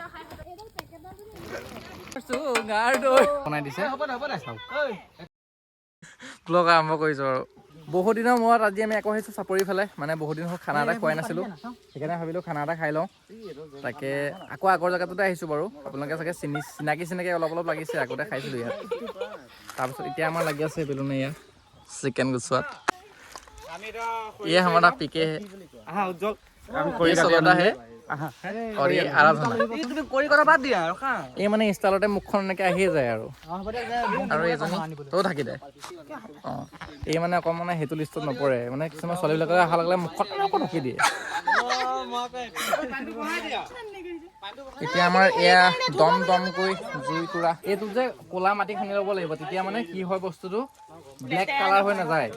blog দিনৰ মূৰত আজি আমি আকৌ আহিছো চাপৰি ফালে মানে বহুত দিন হ'ল খানা এটা খুৱাই নাছিলো সেইকাৰণে ভাবিলো খানা এটা খাই লওঁ তাকে আকৌ আগৰ জেগাটোতে আহিছো বাৰু আপোনালোকে চাগে চিনি চিনাকি চিনাকি অলপ অলপ লাগিছে আগতে খাইছিলো ইয়াত তাৰপিছত এতিয়া আমাৰ লাগি আছে বেলুনে ইয়াত চিকেন গুচোৱাত এই আমাৰ পিকে আহে সেইটো লিষ্টত নপৰে মানে কিছুমান ছোৱালীবিলাকে অহা লাগিলে মুখত ঢাকি দিয়ে এতিয়া আমাৰ এয়া দম দমকৈ জুই তোৰা এইটো যে কলা মাটি খান্দি ল'ব লাগিব তেতিয়া মানে কি হয় বস্তুটো ব্লেক কালাৰ হৈ নাযায়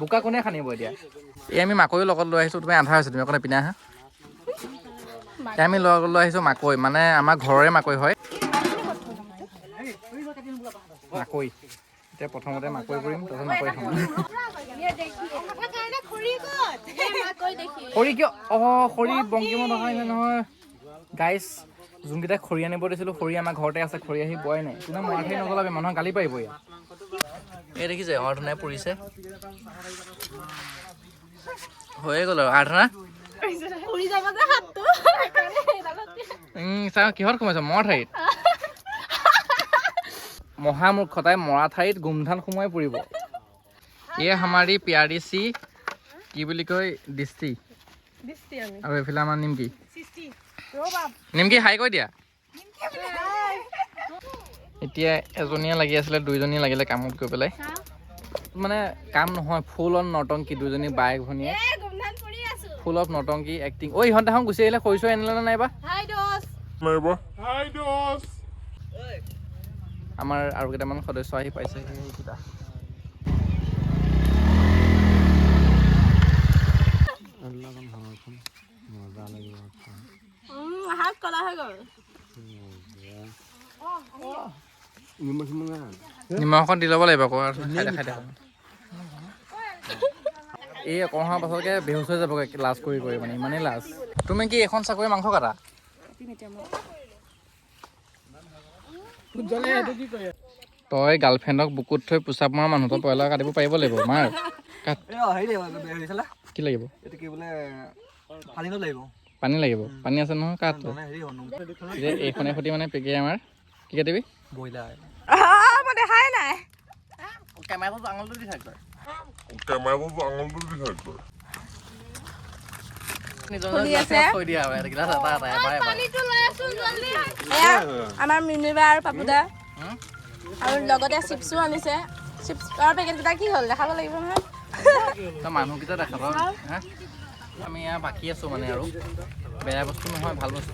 বোকা কোনে খান্দিব এতিয়া এই আমি মাকৈও লগত লৈ আহিছোঁ তুমি আন্ধাৰ হৈছে তুমি অকণে পিন্ধাহা আমি লৈ লৈ আহিছোঁ মাকৈ মানে আমাৰ ঘৰৰে মাকৈ হয় মাকৈ এতিয়া প্ৰথমতে মাকৈ কৰিম তাৰপিছত মাকৈ খাম খৰি কিয় অহ খৰি বংকিমত অহা নাই নহয় গাইছ যোনকেইটাই খৰি আনিব দিছিলোঁ খৰি আমাৰ ঘৰতে আছে খৰি আহি বয় নাই কোনো মৰাঠী নগলাবি মানুহক গালি পাৰিব ইয়াত এই দেখিছে অৰ্ধনাই পৰিছে হৈয়ে গ'ল আৰু আৰ্ধনা কিহৰ সোমাইছ মৰা ঠাৰিত মহামূৰ্খতাই মৰা ঠাৰিত গুমধান সোমাই পৰিব এয়া আমাৰ পিয়াৰি চি কি বুলি কয় দৃষ্টি আৰু এইফালে আমাৰ নিমকি নিমকি হাই কৈ দিয়া এতিয়া এজনীয়ে লাগি আছিলে দুইজনী লাগিলে কামত গৈ পেলাই মানে কাম নহয় ফুল অন নটংকি দুজনী বাই ভনীয়ে ফুল অফ নটংকি এক্টিং ঐ ইহঁতে হ'ল গুচি আহিলে খৰিচৰ এনেলে নাইবা আমাৰ আৰু কেইটামান সদস্য আহি পাইছে সেইকেইটা নিমখ দি ল'ব লাগিব আকৌ খাই দেখাই দেখা এই অকণ অহাৰ পাছতকে বেহুচ হৈ যাবগৈ লাজ কৰি কৰি মানে ইমানেই লাজ তুমি কি এখন চাকৰি মাংস কাটা তই গাৰ্লফ্ৰেণ্ডক বুকুত থৈ পোচাপ মৰা মানুহ তই ব্ৰইলাৰ কাটিব পাৰিব লাগিব মাৰ কি লাগিব পানী লাগিব পানী আছে নহয় কাঠ যে এইখনে সৈতে মানে পেকে আমাৰ কি কাটিবি ক্যামেরা বলবো আঙুল করে দিয়ে সাইড করে আমাৰ আৰু পাপুদা আৰু লগতে চিপছো আনিছে চিপছৰ পেকেটকেইটা কি হ'ল দেখাব লাগিব নহয় মানুহকেইটা দেখাব আমি ইয়াৰ বাকী আছোঁ মানে আৰু বেয়া বস্তু নহয় ভাল বস্তু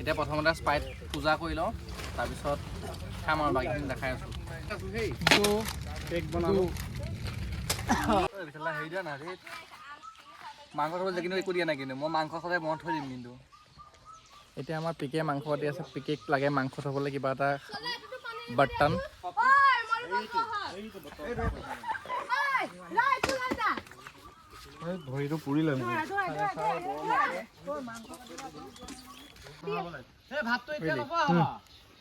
এতিয়া প্ৰথমতে স্পাইট পূজা কৰি লওঁ তাৰপিছত খাম আৰু বাকীখিনি দেখাই আছোঁ কেক বানাবো হেৰি দিয়া না ৰে মাংস যে কিন্তু একো দিয়া নাই কিন্তু মই মাংস খালে মই থৈ দিম কিন্তু এতিয়া আমাৰ পিকে মাংস পাতি আছে পিকেক লাগে মাংস থ'বলৈ কিবা এটা বাৰ্তন ভৰিটো পুৰিলে ভাতটো এতিয়া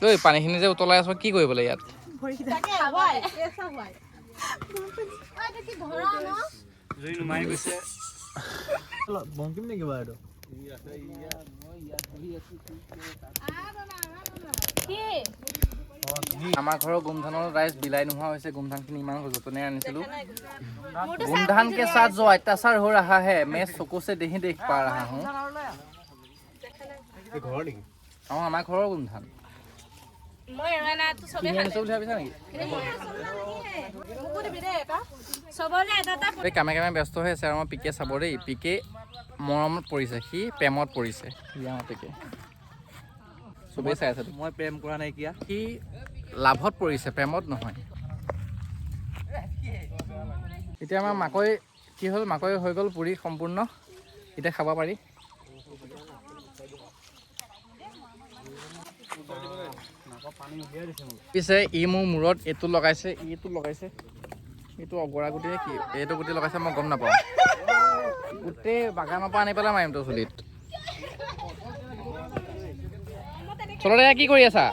তই পানীখিনি যে উতলাই আছ কি কৰিব লাগে ইয়াত আমাৰ ঘৰৰ গোমধানৰ ৰাইজ বিলাই নোহোৱা হৈছে গোমধানখিনি ইমান যতনে আনিছিলোঁ গোমধান কে সাথ যো অত্যাচাৰ হৈ ৰহা হে মে চকু চে দেহি দেখ পা ৰহা হوں ঘৰ নেকি আমার ঘরের ধান মই এরা না তো সবে খান কামে কামে ব্যস্ত হয়ে আছে আমার পিকে পিকে মরম পড়িছে কি প্রেমত পড়িছে ইয়া মতকে সবে মই প্রেম করা নাই কিয়া লাভত পড়িছে প্রেমত নহয় এটা আমার মাকই কি হল মাকৈ হৈ গ'ল পুৰি সম্পূৰ্ণ এতিয়া খাব পাৰি পিছে ই মোৰ মূৰত এইটো লগাইছে ইটো লগাইছে এইটো অগৰা গুটি কি এইটো গুটি লগাইছে মই গম নাপাওঁ গোটেই বাগানৰ পৰা আনি পেলাই মাৰিম তোৰ চুলিত চলতে কি কৰি আছা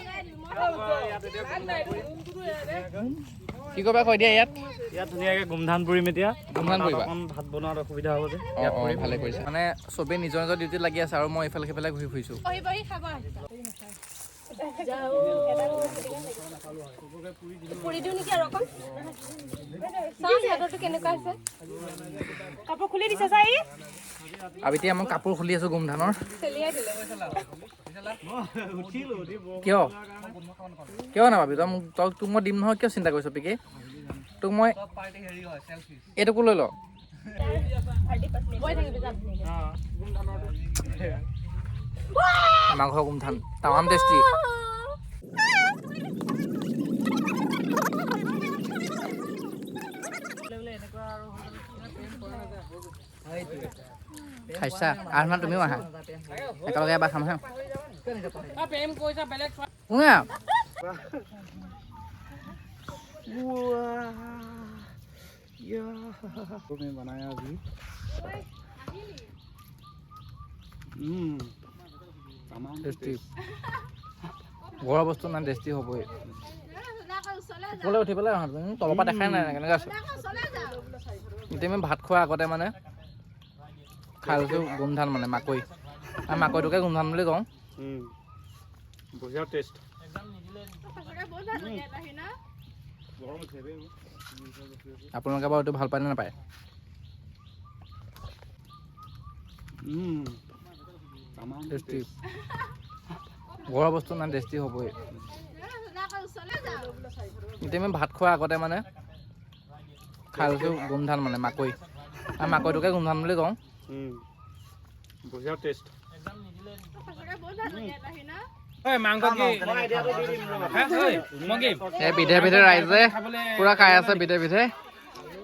কি কবা কৈ দিয়া ইয়াত ইয়াত ধুনীয়াকৈ গুমধান পুৰিম এতিয়া গুমধান পৰিবা ভাত বনোৱাত অসুবিধা হ'ব যে ইয়াত কৰি ভালে কৰিছে মানে চবেই নিজৰ নিজৰ ডিউটিত লাগি আছে আৰু মই ইফালে সিফালে ঘূৰি ফুৰিছোঁ পুৰি দিওঁ নেকি আৰু অকণ চাওঁ সিহঁতৰটো কেনেকুৱা আছে কাপোৰ খুলি দিছে চাই আৰু এতিয়া মই কাপোৰ খুলি আছো গোম ধানৰ কিয় কিয় নাভাবি তই মোক তই তোক মই দিম নহয় কিয় চিন্তা কৰিছ পিকে তোক মই এইটোকো লৈ ল আমাৰ ঘৰ গোম ধান তামাম টেষ্টি খাইছা আহমান তুমিও আহা একেলগে এবাৰ খাম হা শুনা ঘৰৰ বস্তু ইমান টেষ্টি হ'বই ওপৰলৈ উঠি পেলাই তলৰ পৰা দেখাই নাই কেনেকৈ আছোঁ এতিয়া আমি ভাত খোৱাৰ আগতে মানে খাই হৈছে গোমধান মানে মাকৈ আমি মাকৈটোকে গোমধান বুলি কওঁ আপোনালোকে বাৰু এইটো ভাল পায় নে নাপায় ঘৰৰ বস্তু মানে টেষ্টি হ'বই এতিয়া আমি ভাত খোৱাৰ আগতে মানে খাই হৈছোঁ গোমধান মানে মাকৈ আমি মাকৈটোকে গোমধান বুলি কওঁ হুম টেস্ট বিধে বিধে ৰাইজে পুৰা খাই আছে বিধে বিধে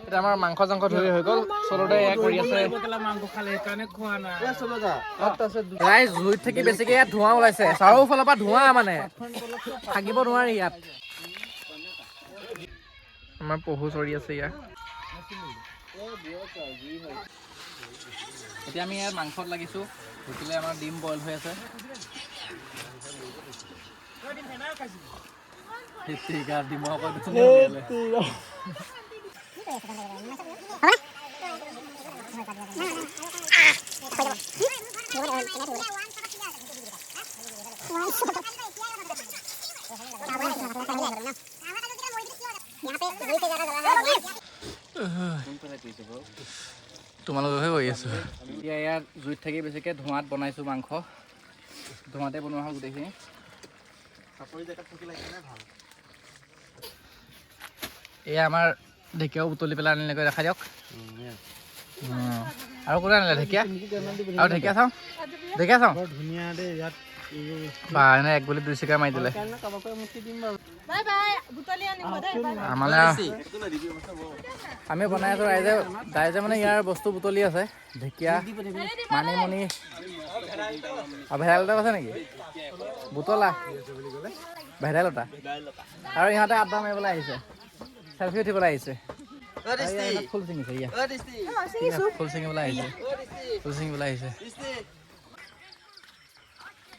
এতিয়া আমাৰ মাংস চাংস ধৰি হৈ গ'ল চলোতে এয়া ৰাইজ জুইত থাকি বেছিকে ইয়াত ধোঁৱা ওলাইছে চাৰিওফালৰ পৰা ধোঁৱা মানে থাকিব নোৱাৰি ইয়াত আমাৰ পহু চৰি আছে ইয়াত এতিয়া আমি ইয়াত মাংসত লাগিছোঁ ঢুকিলে আমাৰ ডিম বইল হৈ আছে ডিমৰ यहाँ তোমালোকহে কৰি আছোঁ এতিয়া ইয়াত জুইত থাকি বেছিকৈ ধোঁৱাত বনাইছোঁ মাংস ধোঁৱাতে বনোৱা হয় গোটেইখিনি এয়া আমাৰ ঢেকীয়াও উতলি পেলাই আনিলেকৈ দেখাই দিয়ক আৰু কোনে আনিলে ঢেকীয়া আৰু ঢেকীয়া চাওঁ ঢেকীয়া চাওঁ ধুনীয়া দেই ইয়াত বায়না এক বলে দুইশো কামাই দিলে আমি বনাই আছোঁ ৰাইজে ৰাইজে মানে ইয়াৰ বস্তু বুটলি আছে ঢেকীয়া মানিমুনি ভেদাইলতা আছে নেকি বুটলা ভেদাইলতা আৰু ইহঁতে আড্ডা মাৰিবলৈ আহিছে চেলফি উঠিবলৈ আহিছে ফুল ছিঙিছে ইয়াত ফুল ছিঙিবলৈ আহিছে ফুল ছিঙিবলৈ আহিছে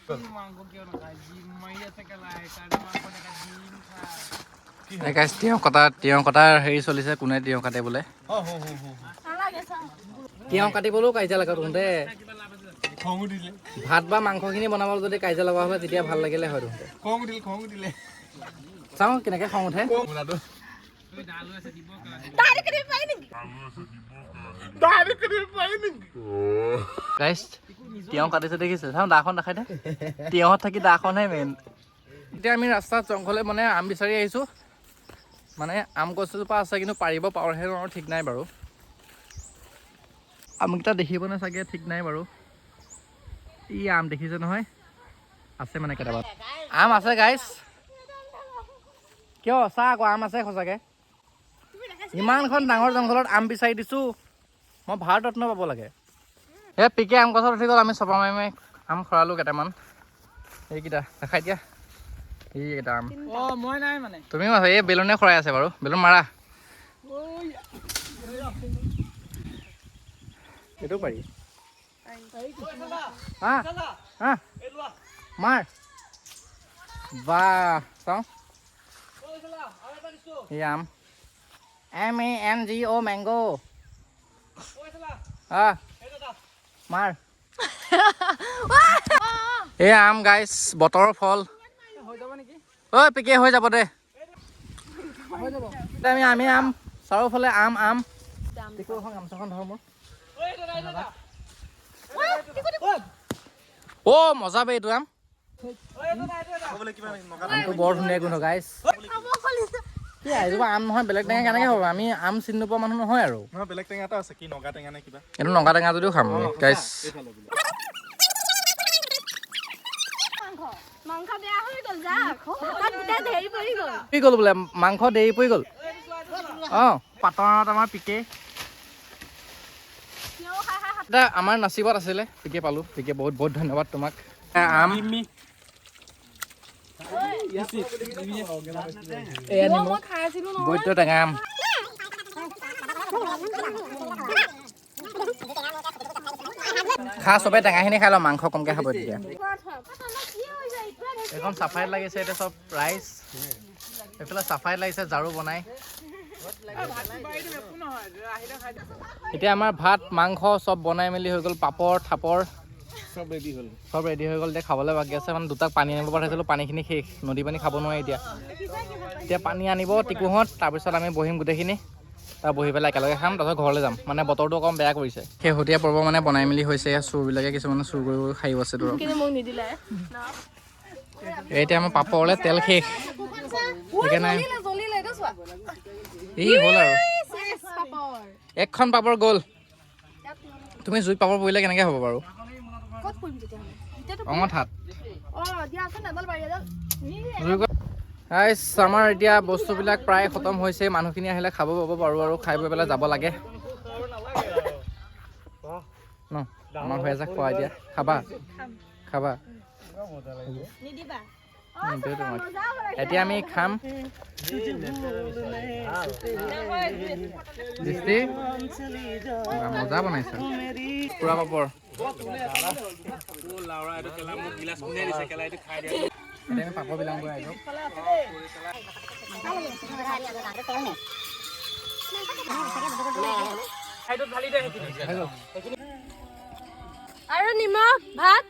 তিয়ঁহ কটা তিয়ঁহ কটাৰ হেৰি চলিছে কোনে তিয়ঁহ কাটে বোলে তিয়ঁহ কাটিবলৈও কাজিয়া লাগে তহঁতে ভাত বা মাংসখিনি বনাবলৈ যদি কাজিয়া লগা হ'লে তেতিয়া ভাল লাগিলে হয় তহঁতে চাওঁ কেনেকৈ খং উঠে দাড়ি কৰি পাই নি গাইস তিয়ং কাটিছে দেখিছে চাওঁ দাখন দেখাই দে তিয়ঁহত থাকি দাখনহে মেইন এতিয়া আমি ৰাস্তাত জংঘলে মানে আম বিচাৰি আহিছোঁ মানে আম গছজোপা আছে কিন্তু পাৰিব পাৰহে নোৱাৰোঁ ঠিক নাই বাৰু আমকেইটা দেখিবনে চাগে ঠিক নাই বাৰু ই আম দেখিছে নহয় আছে মানে কেইটামান আম আছে গাইজ কিয় চা আকৌ আম আছে সঁচাকৈ ইমানখন ডাঙৰ জংঘলত আম বিচাৰি দিছোঁ মই ভাৰত ৰত্ন পাব লাগে এই পিকে আম গছত উঠি গ'ল আমি চপা মাৰি মাৰি আম খৰালোঁ কেইটামান এইকেইটা দেখাই দিয়া এইকেইটা আম মই নাই মানে তুমিও আছা এই বেলুনে খৰাই আছে বাৰু বেলুন মাৰা এইটো পাৰি মাৰ বাহ চাওঁ এই আম M A N G O' মেংগ' এয়া আম গাইজ বতৰৰ ফল ঐ পিকে হৈ যাব দে আমি আমি আম চাৰিওফালে আম আম অ মজা পাই এইটো আম বৰ ধুনীয়া গোন্ধ গাইজ কি আম নহয় বেলেগ টেঙা কেনেকৈ হ'ব আমি আম চিনি নোপোৱা মানুহ নহয় আৰু নহয় বেলেগ টেঙা এটা আছে কি নগা টেঙা এইটো নগা টেঙা যদিও খাম গাইছ কি গ'ল বোলে মাংস দেৰি পৰি গ'ল অঁ পাটনত আমাৰ পিকে আমাৰ নাচিবত আছিলে পিকে পালোঁ পিকে বহুত বহুত ধন্যবাদ তোমাক আম tiền mua một hai xin খা চবে টেঙা খিনি খাই লওঁ মাংস কমকে খাব তেতিয়া একদম চাফাইত লাগিছে এতিয়া চব ৰাইচ এইফালে চাফাইত লাগিছে ঝাৰু বনাই এতিয়া আমাৰ ভাত মাংস চব বনাই মেলি হৈ গ'ল পাপৰ থাপৰ চব ৰেডি হ'ল চব ৰেডি হৈ গ'ল এতিয়া খাবলৈ বাকী আছে মানে দুটাক পানী আনিব পঠাইছিলোঁ পানীখিনি শেষ নদী পানী খাব নোৱাৰে এতিয়া এতিয়া পানী আনিব টিকুহঁত তাৰপিছত আমি বহিম গোটেইখিনি তাত বহি পেলাই একেলগে খাম তাৰপিছত ঘৰলৈ যাম মানে বতৰটো অকণ বেয়া কৰিছে শেহতীয়া পৰ্ব মানে বনাই মেলি হৈছে চুৰবিলাকে কিছুমানে চুৰ কৰি কৰি খাই গৈছে তোৰ এতিয়া আমাৰ পাপৰলৈ তেল শেষ এখন পাপৰ গ'ল তুমি জুই পাপৰ পৰিলে কেনেকৈ হ'ব বাৰু আমাৰ এতিয়া বস্তুবিলাক প্ৰায় খতম হৈছে মানুহখিনি আহিলে খাব পাব পাৰোঁ আৰু খাই বৈ পেলাই যাব লাগে খোৱা এতিয়া খাবা খাবা এতিয়া আমি খাম মজা বনাইছা পাপৰ আৰু নিমখ ভাত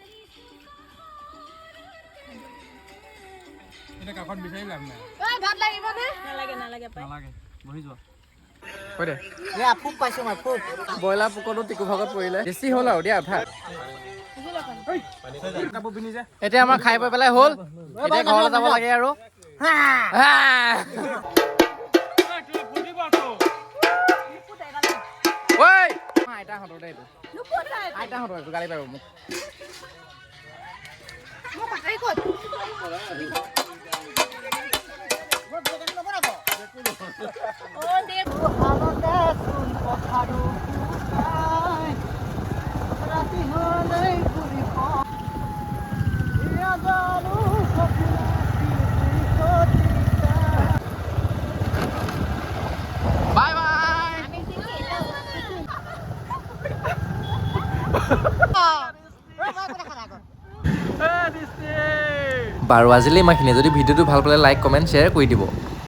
কাষত বিচাৰি লাভ নাই ভাত লাগিব নে নালাগে নালাগে নালাগে বহি যোৱা হয় দে ফুক পাইছোঁ মই ফুক ব্ৰইলাৰ পোকটো টিকু ভাগত পৰিলে বেছি হ'ল আৰু দিয়া ভাত এতিয়া আমাৰ খাই বৈ পেলাই হ'ল এতিয়া ঘৰলৈ যাব লাগে আৰু আইতাহঁতৰ দেই আইতাহঁতৰ এইটো গালি পাৰিব মোক বাৰু আজিলৈ ইমানখিনিয়ে যদি ভিডিঅ'টো ভাল পালে লাইক কমেণ্ট শ্বেয়াৰ কৰি দিব